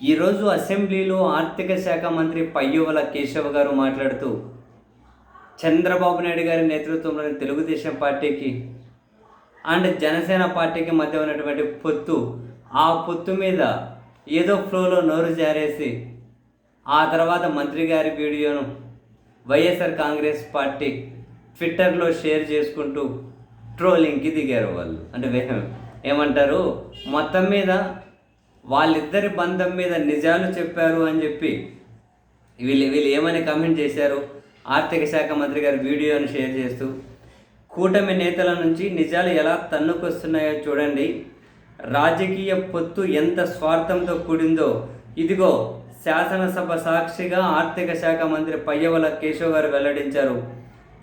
ఈరోజు అసెంబ్లీలో ఆర్థిక శాఖ మంత్రి పయ్యువల కేశవ్ గారు మాట్లాడుతూ చంద్రబాబు నాయుడు గారి నేతృత్వంలోని తెలుగుదేశం పార్టీకి అండ్ జనసేన పార్టీకి మధ్య ఉన్నటువంటి పొత్తు ఆ పొత్తు మీద ఏదో ఫ్లోలో నోరు జారేసి ఆ తర్వాత మంత్రి గారి వీడియోను వైఎస్ఆర్ కాంగ్రెస్ పార్టీ ట్విట్టర్లో షేర్ చేసుకుంటూ ట్రోలింగ్కి దిగారు వాళ్ళు. అంటే ఏమంటారు? మొత్తం మీద వాళ్ళిద్దరి బంధం మీద నిజాలు చెప్పారు అని చెప్పి వీళ్ళు వీళ్ళు ఏమని కమెంట్ చేశారు? ఆర్థిక శాఖ మంత్రి గారి వీడియోను షేర్ చేస్తూ కూటమి నేతల నుంచి నిజాలు ఎలా తన్నుకొస్తున్నాయో చూడండి. రాజకీయ పొత్తు ఎంత స్వార్థంతో కూడిందో. ఇదిగో శాసనసభ సాక్షిగా ఆర్థిక శాఖ మంత్రి పయ్యవల కేశవ్ గారు వెల్లడించారు.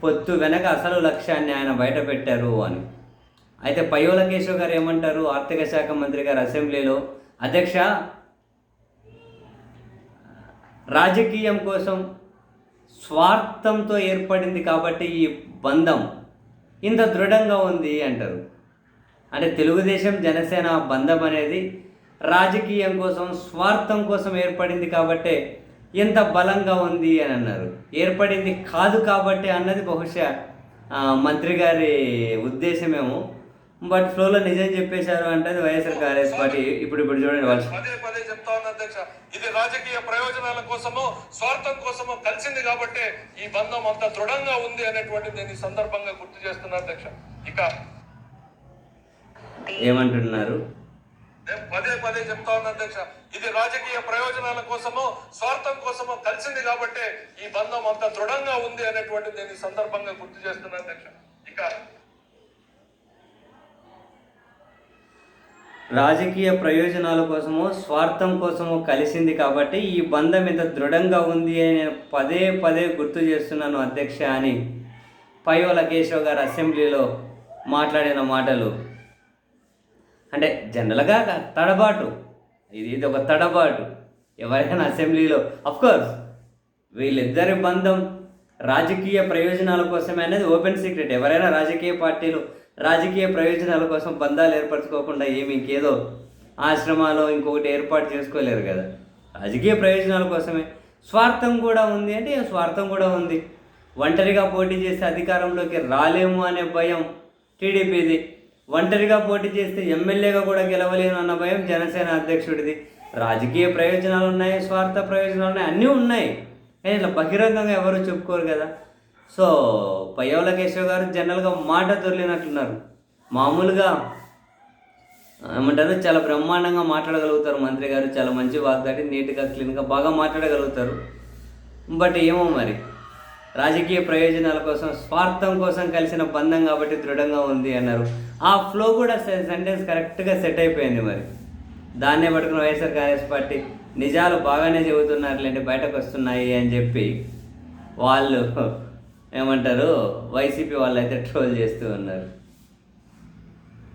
పొత్తు వెనక అసలు లక్ష్యాన్ని ఆయన బయటపెట్టారు అని. అయితే పయ్యవల కేశవ్ గారు ఏమంటారు? ఆర్థిక శాఖ మంత్రి గారు అసెంబ్లీలో అధ్యక్ష రాజకీయం కోసం స్వార్థంతో ఏర్పడింది కాబట్టి ఈ బంధం ఇంత దృఢంగా ఉంది అంటారు. అంటే తెలుగుదేశం జనసేన బంధం అనేది రాజకీయం కోసం స్వార్థం కోసం ఏర్పడింది కాబట్టే ఎంత బలంగా ఉంది అని అన్నారు. ఏర్పడింది కాదు కాబట్టి అన్నది బహుశా మంత్రి గారి ఉద్దేశమేమో. బట్ ఫ్లోలో నిజం చెప్పేశారు అంటే అది వైఎస్ఆర్ కాంగ్రెస్ పార్టీ. ఇప్పుడు ఇప్పుడు చూడండి వాళ్ళు. పదే పదే చెప్తా ఉన్నా అధ్యక్ష ఇది రాజకీయ ప్రయోజనాల కోసమో స్వార్థం కోసమో కలిసింది కాబట్టి ఈ బంధం అంత దృఢంగా ఉంది అనేటువంటిది నేను ఈ సందర్భంగా గుర్తు చేస్తున్నా అధ్యక్ష. ఇక ఏమంటున్నారు? నేను పదే పదే చెప్తా ఉన్నా అధ్యక్ష ఇది రాజకీయ ప్రయోజనాల కోసమో స్వార్థం కోసమో కలిసింది కాబట్టి ఈ బంధం అంత దృఢంగా ఉంది అనేటువంటిది నేను ఈ సందర్భంగా గుర్తు చేస్తున్నా అధ్యక్ష. ఇక రాజకీయ ప్రయోజనాల కోసమో స్వార్థం కోసమో కలిసింది కాబట్టి ఈ బంధం ఇంత దృఢంగా ఉంది అని నేను పదే పదే గుర్తు చేస్తున్నాను అధ్యక్ష అని పైవల కేశవ్ గారు అసెంబ్లీలో మాట్లాడిన మాటలు. అంటే జనరల్గా తడబాటు. ఇది ఇది ఒక తడబాటు. ఎవరైనా అసెంబ్లీలో అఫ్కోర్స్ వీళ్ళిద్దరి బంధం రాజకీయ ప్రయోజనాల కోసమే అనేది ఓపెన్ సీక్రెట్ ఎవరైనా రాజకీయ పార్టీలు రాజకీయ ప్రయోజనాల కోసం బంధాలు ఏర్పరచుకోకుండా ఏమి ఇంకేదో ఆశ్రమాలు ఇంకొకటి ఏర్పాటు చేసుకోలేరు కదా. రాజకీయ ప్రయోజనాల కోసమే. స్వార్థం కూడా ఉంది అంటే స్వార్థం కూడా ఉంది. ఒంటరిగా పోటీ చేస్తే అధికారంలోకి రాలేము అనే భయం టీడీపీది. ఒంటరిగా పోటీ చేస్తే ఎమ్మెల్యేగా కూడా గెలవలేను అన్న భయం జనసేన అధ్యక్షుడిది. రాజకీయ ప్రయోజనాలు ఉన్నాయి స్వార్థ ప్రయోజనాలు ఉన్నాయి అన్నీ ఉన్నాయి. కానీ ఇట్లా బహిరంగంగా ఎవరు చెప్పుకోరు కదా. సో పయ్యవల కేశవ్ గారు జనరల్గా మాట దొరికినట్లున్నారు మామూలుగా ఏమంటారు? చాలా బ్రహ్మాండంగా మాట్లాడగలుగుతారు మంత్రి గారు. చాలా మంచి వాగ్దాటి నీట్గా క్లీన్గా బాగా మాట్లాడగలుగుతారు. బట్ ఏమో మరి? రాజకీయ ప్రయోజనాల కోసం స్వార్థం కోసం కలిసిన బంధం కాబట్టి దృఢంగా ఉంది అన్నారు. ఆ ఫ్లో కూడా సెంటెన్స్ కరెక్ట్గా సెట్ అయిపోయింది మరి. దాన్నే పట్టుకుని వైఎస్ఆర్ కాంగ్రెస్ పార్టీ నిజాలు బాగానే చెబుతున్నారులేంటి బయటకు వస్తున్నాయి అని చెప్పి వాళ్ళు ఏమంటారు? వైసీపీ వాళ్ళు అయితే ట్రోల్ చేస్తూ ఉన్నారు.